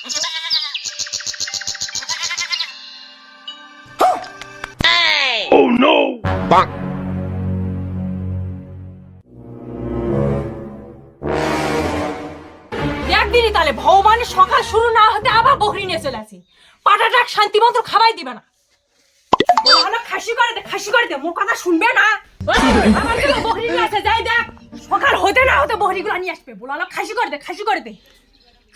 একদিনই তাহলে ভগবানের সকাল শুরু না হতে আবার বকরি নিয়ে চলে আসি। পাটাটা শান্তি মতো খাবাই দিবে না। ভালো খাসি করে দে খাসি করে দে মোর কথা শুনবে না? আমার বকরি নিয়ে আসে যাই দেখ। সকাল হতে না হতে বকরিগুলো নিয়ে আসবে। বলো খাসি করে দে খাসি করে দে।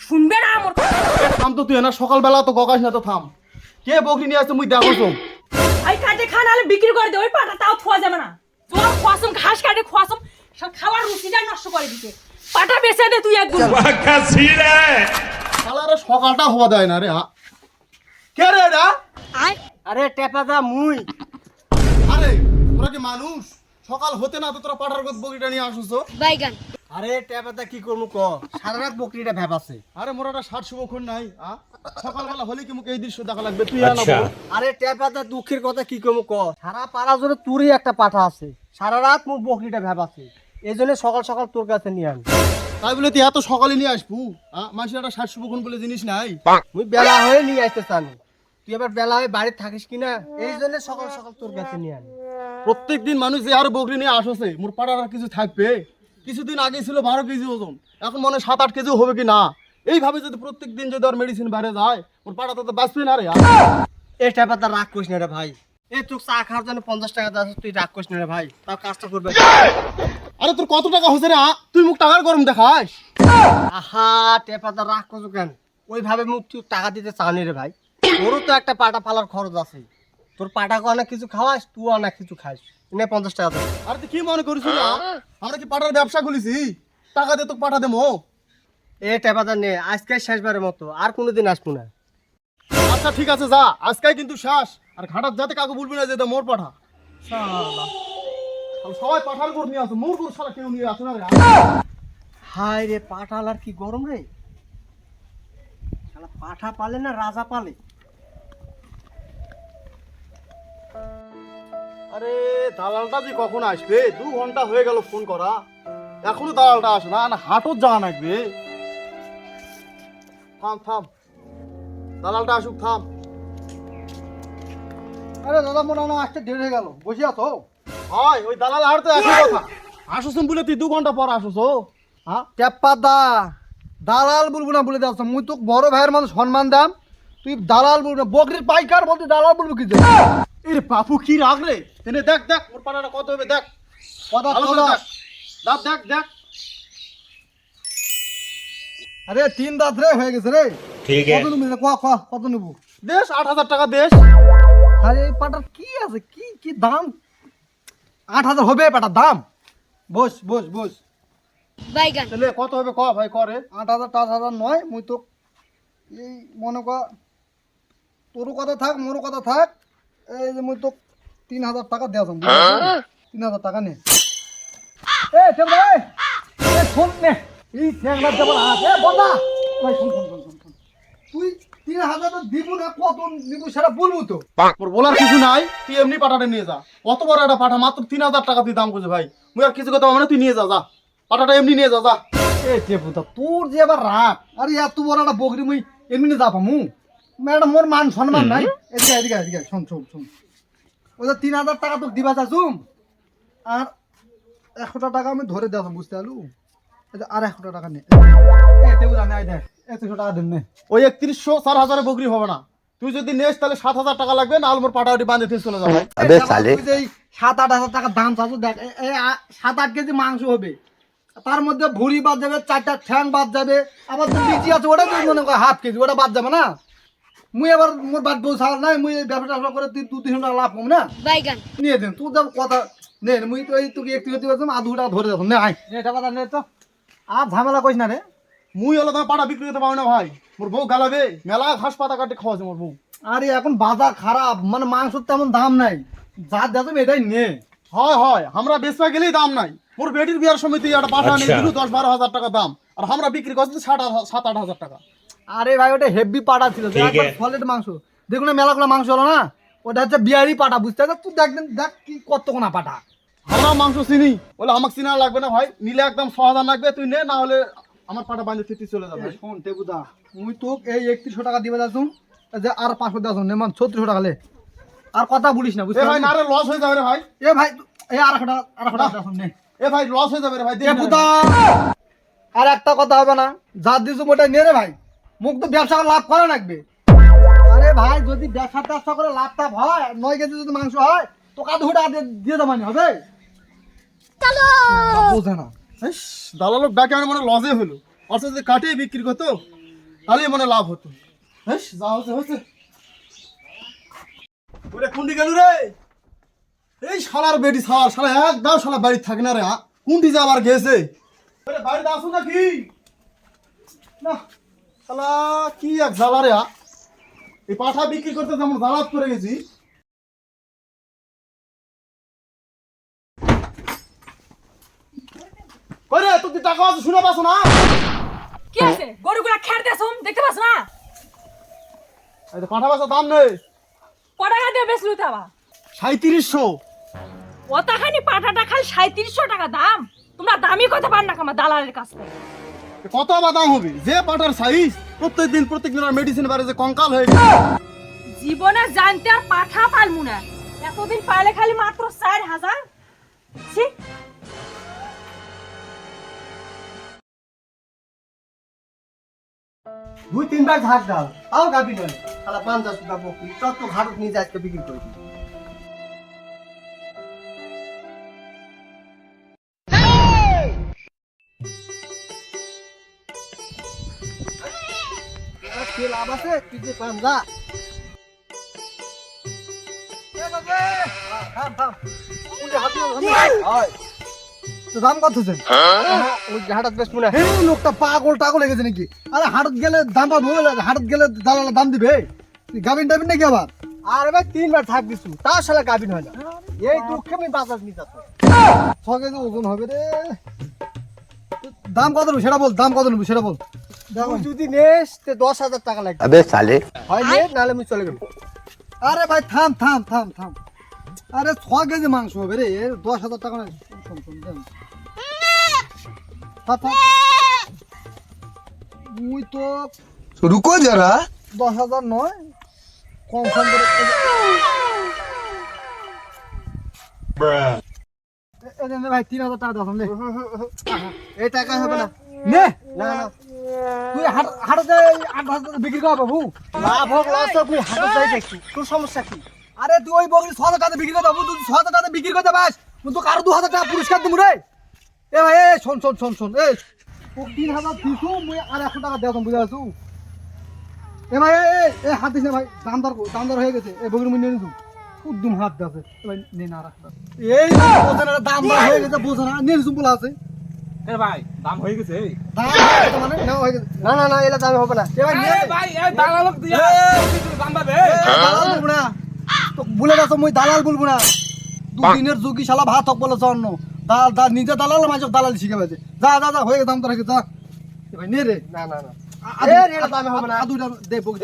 শুনবে না আমার কথা? থাম তো তুই না সকালবেলা তো গকাস না তো থাম। কে বকরি নিয়ে আসছে মুই দেখো তো এই কাটে খান আলে বিক্রি করে দে ওই পাটা তাও খোয়া যাবে না। তোমার খোয়াসম ঘাস কাটে খোয়াসম সব খাবার রুচিটাই নষ্ট করে দিতে পাটা বেচে দে তুই একদম শালারে সকালটা হওয়া দেয় না রে হা। কে রে এরা আরে টেপাদা মুই। আরে তোরা কি মানুষ? সকাল হতে না তো তোরা পাঠার গত বকরিটা নিয়ে আসছো আরে টেপাদা কি করব ক? সারা রাত বকরিটা ভেবাছে আরে মোর একটা ষাট শুভক্ষণ নাই সকালবেলা হলে কি মুখে এই দৃশ্য দেখা লাগবে? তুই আনা আরে টেপাদা দুঃখের কথা কি করব ক? সারা পাড়া জোরে তোরই একটা পাঠা আছে। সারা রাত মোর বকরিটা ভেবাছে এই জন্য সকাল সকাল তোর কাছে নিয়ে আন। তাই বলে তুই এত সকালে নিয়ে আসবু? মানুষের একটা ষাট শুভক্ষণ বলে জিনিস নাই? মুই বেলা হয়ে নিয়ে আসতে চান। তুই এবার বেলা হয়ে বাড়িতে থাকিস কিনা? এই জন্য সকাল সকাল তোর কাছে নিয়ে আন। প্রত্যেক দিন মানুষ যে আর বকরি নিয়ে আসছে মোর পাড়ার আর কিছু থাকবে? কিছুদিন আগে ছিল বারো কেজি ওজন। এখন মনে হয় সাত আট কেজি হবে কি না? এইভাবে যদি প্রত্যেক দিন যদি আর মেডিসিন বাইরে যায় ওর পাড়াতে তো বাঁচবে না রে। এই টেপাদা রাগ করিস না রে ভাই। এই তোর চা খাওয়ার জন্য পঞ্চাশ টাকা দাস তুই রাগ করিস না রে ভাই। তাও কাজটা করবে। আরে তোর কত টাকা হচ্ছে রে তুই মুখ টাকার গরম দেখাস। আহা টেপাদা রাগ করছ কেন? ওইভাবে মুখ তুই টাকা দিতে চাওনি রে ভাই। তোরও তো একটা পাটা পালার খরচ আছে। তোর পাটাকে অনেক কিছু খাওয়াস তুই অনেক কিছু খাস নে পঞ্চাশ টাকা দে। আরে তুই কি মনে করিস আমরা কি পাটার ব্যবসা খুলেছি? টাকা দিয়ে তোকে পাঠা দেবো? এ টেপাদা নে আজকে শেষবারের মতো আর কোনোদিন আসব না। আচ্ছা ঠিক আছে যা আজকে কিন্তু শ্বাস আর ঘাটার যাতে কাকু বলবি না যে মোর পাঠা। সবাই পাঠার গরু নিয়ে আসো মোর গরু সারা কেউ নিয়ে আসে না রে। হায় রে পাঠাল আর কি গরম রে। পাঠা পালে না রাজা পালে। আরে, দালালটা যে কখন আসবে? দু ঘণ্টা হয়ে গেল ফোন করা। এখনও দালালটা আসে না না হাটত যাওয়া লাগবে থাম থাম। দালালটা আসুক, থাম। আরে, দাদা, মনে হয় আসতে দেরি হয়ে গেল। বসে আছো? হয় ওই দালাল আর তো একই কথা। আসুসুন বলে তুই দু ঘণ্টা পর আসুস হ্যাঁ? টেপাদা দালাল বলব না বলে যাচ্ছ মুই তো বড় ভাইয়ের মানুষ সম্মান দাম। তুই দালাল বলবি না বকরির পাইকার বলতে দালাল বলবি কি এর বাপু কি রাগ রে? এনে দেখ দেখ ওর পাড়াটা কত হবে দেখ। কথা দেখ। দাঁত দেখ দেখ। আরে তিন দাঁত রে হয়ে গেছে রে। ঠিক আছে। কত নিবি রে? কোয়া কোয়া কত নেব? দেশ আট হাজার টাকা দেশ। আরে এই পাটার কি আছে? কি কি দাম? আট হাজার হবে পাটার দাম। বস বস বস। তাহলে কত হবে? ক ভাই করে আট হাজার টাট হাজার নয় মুই তো এই মনে কর তোরও কথা থাক মোরও কথা থাক। এই যে মুই তো তিন হাজার টাকা দেওয়া যাম তিন হাজার টাকা নে। এ এ এ শোন নে। এই ঠেংরা দেবো না এ বন্ধা! ভাই শোন শোন শোন শোন, তুই তিন হাজার তো দিব না কত নিব সেটা বলব তো? মোর বলার কিছু নাই তুই এমনি পাঠাটা নিয়ে যা। কত বড় একটা পাঠা মাত্র তিন হাজার টাকা তুই দাম করছে ভাই। মুই আর কিছু কথা মানে তুই নিয়ে যা যা। পাঠাটা এমনি নিয়ে যা যা। এ টেপুতা তোর যে এবার রাগ আরে এত বড় একটা বকরি মুই এমনি যা পামু। ম্যাডাম মোর মান সম্মান নাই। এদিকে এদিকে এদিকে শোন শোন শোন। ওই যে তিন হাজার টাকা তোকে দিবা চাচুম আর একশোটা টাকা আমি ধরে দেওয়া বুঝতে পারলু? আর একশোটা টাকা নে। এ দেখ একশো টাকা দিন নে। ওই একত্রিশশো চার হাজারে বকরি হবে না। তুই যদি নেস তাহলে সাত হাজার টাকা লাগবে না মোর পাঠাটি বাঁধে থেকে চলে যাবে। সাত আট হাজার টাকা দাম চাচু দেখ সাত আট কেজি মাংস হবে। তার মধ্যে ভুড়ি বাদ যাবে চারটা ঠ্যাং বাদ যাবে আবার তো বিচি আছে ওটা মনে কর হাফ কেজি ওটা বাদ যাবে না? মুই আবার মোর বাদ বউ ছাড় নাই মুই এই ব্যবসা ট্যাবসা করে তুই দু তিনশো টাকা লাভ পাবো না। নিয়ে দিন তুই যাব কথা নে মুই তো এই তোকে একটু একটু করছিলাম আধু টাকা ধরে দেখো নে আয়। নে টাকা নে তো। আর ঝামেলা করিস না রে। মুই হলো তোমার পাঠা বিক্রি করতে পারো না ভাই। মোর বউ গালাবে মেলা ঘাস পাতা কাটে খাওয়াছে মোর বউ। আরে এখন বাজার খারাপ মানে মাংসর তেমন দাম নাই। যা দেখো এটাই নে। হয় হয় আমরা বেচবা গেলেই দাম নাই। মোর বেটির বিয়ার সময় তুই একটা পাঠা নিয়ে। দিলু দশ বারো হাজার টাকা দাম। আর আমরা বিক্রি করছি ষাট হাজার- সাত আট হাজার টাকা। আরে ভাই ওটা হেভি পাটা ছিল। সলিড মাংস। দেখুন মেলাগুলো মাংস হলো না? ওটা হচ্ছে বিয়ারি পাটা বুঝতে পারছিস তুই দেখ দেখ কি কত কোনা পাটা আমরা মাংস চিনি। বলে আমাকে চিনা লাগবে না ভাই। নিলে একদম ছ লাগবে তুই নে না হলে আমার পাটা বাঁধে থিতি চলে যাবে। শোন টেবুদা মুই তোক এই একত্রিশশো টাকা দিবে যাচ্ছুম যে আর পাঁচশো দেওয়া নেমান ছত্রিশশো টাকা লে। আর কথা বলিস না এ বুঝতে ভাই না রে লস হয়ে যাবে রে ভাই। এ ভাই এই আর একটা আর একটা নে। এ ভাই লস হয়ে যাবে রে ভাই টেবুদা আর একটা কথা হবে না যা দিছু মোটা নে রে ভাই। মুখ তো ব্যবসা করে লাভ করা লাগবে। আরে ভাই যদি ব্যবসা ট্যাবসা করে লাভ টাভ হয় নয় কেজি যদি মাংস হয় তো কাদ হুটা দিয়ে মানে হবে? বোঝে না ইস, দালালো ব্যাকে আমার মনে লসে হলো। অর্থাৎ যদি কাটিয়ে বিক্রি করতো তাহলেই মনে লাভ হতো। হ্যাঁ যা হচ্ছে হচ্ছে। ওরে কুন্ডি গেল রে! এই শালার বেটি শালা শালা একদম শালা বাড়ি থাকে না রে? কুন্ডি যে আবার গেছে। ওরে বাড়িতে আসুন নাকি? না। শালা কি এক জ্বালা রে এই পাঠা বিক্রি করতে যেমন জ্বালাত করে গেছি। কই রে তুই টাকা আছে? শুনে পাস না? কি আছে? গরুগুলা খের দেছুম দেখতে পাস না? এই তো পাঠা বাসা দাম নেই। ক টাকা দিয়ে বেচলু তাবা সাঁত্রিশশো অতাখানি পাটাটা খালি সাঁত্রিশশো টাকা দাম। তোমরা দামি কথা পার না কামা দালালের কাছ থেকে। কত আবার দাম হবে? যে পাটার সাইজ প্রত্যেক দিন প্রত্যেক দিন মেডিসিন বাড়ে যে কঙ্কাল হয়ে গেছে। জীবনে জানতে আর পাঠা পালমু না। এতদিন পাইলে খালি মাত্র চার হাজার। ছি। দুই তিনবার ঝাঁক দাও তাও গাবি নয়। তাহলে পঞ্চাশ টাকা বকরি। চট তো ঘাটত নিয়ে যায় আজকে বিক্রি করে দিই কি লাভ আছে? তুই যে পাঞ্জা দাম কত হচ্ছে? ওই হাটাত বেশ মনে হয়। লোকটা পাগল টাগল হয়ে গেছে নাকি? আরে হাটত গেলে দাম পাবো হাটত গেলে দালাল দাম দিবে তুই গাবিন টাবিন নাকি আবার? আরে ভাই তিনবার থাক দিছু। তার সালে গাবিন হয় না। এই দুঃখে আমি বাজার নিয়ে যাচ্ছি ছকে যে ওজন হবে রে। দাম কত নেব সেটা বল দাম কত নেব সেটা বল। যদি নেস তে দশ হাজার টাকা লাগবে। আবে সালে। হয় নে নাহলে আমি চলে গেল আরে ভাই থাম থাম থাম থাম। আরে ছ কেজি মাংস হবে রে দশ হাজার টাকা না শোন শোন মুই তো রুকো যারা। দশ হাজার নয় কম কম করে ভাই তিন হাজার টাকা দাও নে এই টাকা হবে না। নে। না না। তুই হাট হাটে আট হাজার বিক্রি করা বাবু লাভ হোক লস হোক তুই হাটে যাই দেখছি তোর সমস্যা কি? আরে তুই ওই বগলি ছ হাজার টাকা বিক্রি করে দেবো তুই ছ হাজার টাকা বিক্রি করতে পাস তো কারও দু হাজার টাকা পুরস্কার দেবো রে। এ ভাই এ শোন শোন শোন শোন তোর তিন হাজার দিছু মুই আর একশো টাকা দেওয়া বুঝে আছো এ ভাই এ এ, এ হাত দিস না ভাই দামদার দামদার হয়ে গেছে। এ বগির মুন্ডে নিছু উদ্দুম হাত দাসে ভাই নে এই বোঝে না দাম হয়ে গেছে বোঝে না নিয়ে নিছু বলা আছে। এ ভাই দাম হয়ে গেছে দাম মানে? না হয়ে গেছে। না না না এলা দাম হবে না। এ ভাই ভাই এই দালালক দিয়া। দাম পাবে দালাল বলব না। তো বলে মুই দালাল বলব না। দুদিনের যুগি শালা ভাত হক বলে অন্য দাল দা নিজে দালাল মাঝে দালাল শিখে যা যা যা হয়ে গেছে দাম তো রেখে যা। এ ভাই নে রে। না না না। আদুটা দে বক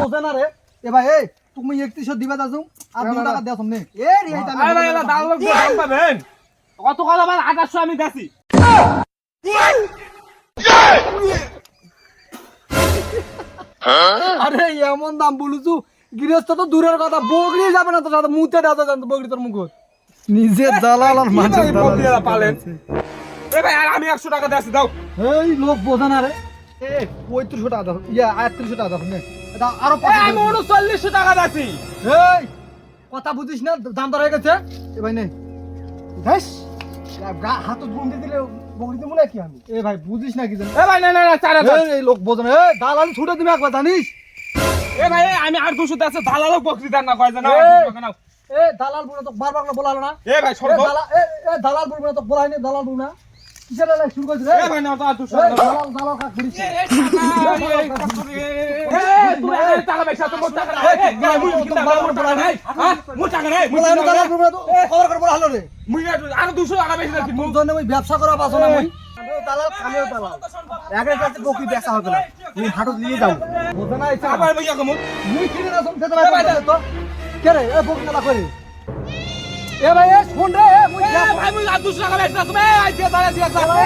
বোঝে না রে। এ ভাই এই। তুমি 3100 দিবা দাসু আর 2 টাকা দেও তুমি এ রে এই দামে আরে ভাই এলা দালালক দিয়া দাম পাবেন কত কথা আমার 2800 আমি দেছি। আরে এমন দাম বলুছু গৃহস্থ তো দূরের কথা বগড়ি যাবে না তো সাথে মুতে দাও জানতো বগড়ি তোর মুখ নিজে দালাল আর মাঝে পালেন? এ ভাই আর আমি 100 টাকা দেছি দাও। এই লোক বোঝে না রে। এ পঁয়ত্রিশশো টাকা দাও। ইয়া আটত্রিশশো টাকা দাও নে এটা আরও আমি টাকা দাও। 3900 টাকা দেছি। এই কথা বুঝিস না দাম দর হয়ে গেছে। এ ভাই নে। বেশ হাত গুন্ডে দিলে বগড়ি দেবো না কি আমি? এ ভাই বুঝিস না কি জানি। এ ভাই না না না 4000 এই, লোক বোঝে না। এই দালাল ছুটে দিবে একবার জানিস? এ ভাই আমি আর 200 দেছি দালালক বকরি দেন না কয় জানো। এ দালাল বলে তো বারবার বলালো না। এ ভাই দালাল এ দালাল বলব তো বলাই নি দালাল বলব না। কিসের দালাল শুরু করেছিস রে এ ভাই না তো আর 200 এই, টাকা দালাল দালাল কাক ঘুরিস এ তুমি এই টাকা পয়সা তো মোর টাকা নাই। এ মুই কিনা মোর টাকা নাই। মোর টাকা নাই মুই বলাই নি দালাল বলব না তো খবর করে বলা হলো রে। মুই আর 200 টাকা বেশি দেছি তোর জন্য আমি ব্যবসা করা পাবো না দালাল আমিও দালাল। একের কাছে বকি দেখা হবে না। তুমি হাটত নিয়ে যাও বোঝে না আবার মুই কিনে না শুনতে ভাই ভাই তো। কে রে বকি দালা করে এ ভাই এ শুন রে এ মুই এ ভাই মুই আর 200 টাকা দেছি এ আই দিয়া দাঁড়া দিয়া তোমরা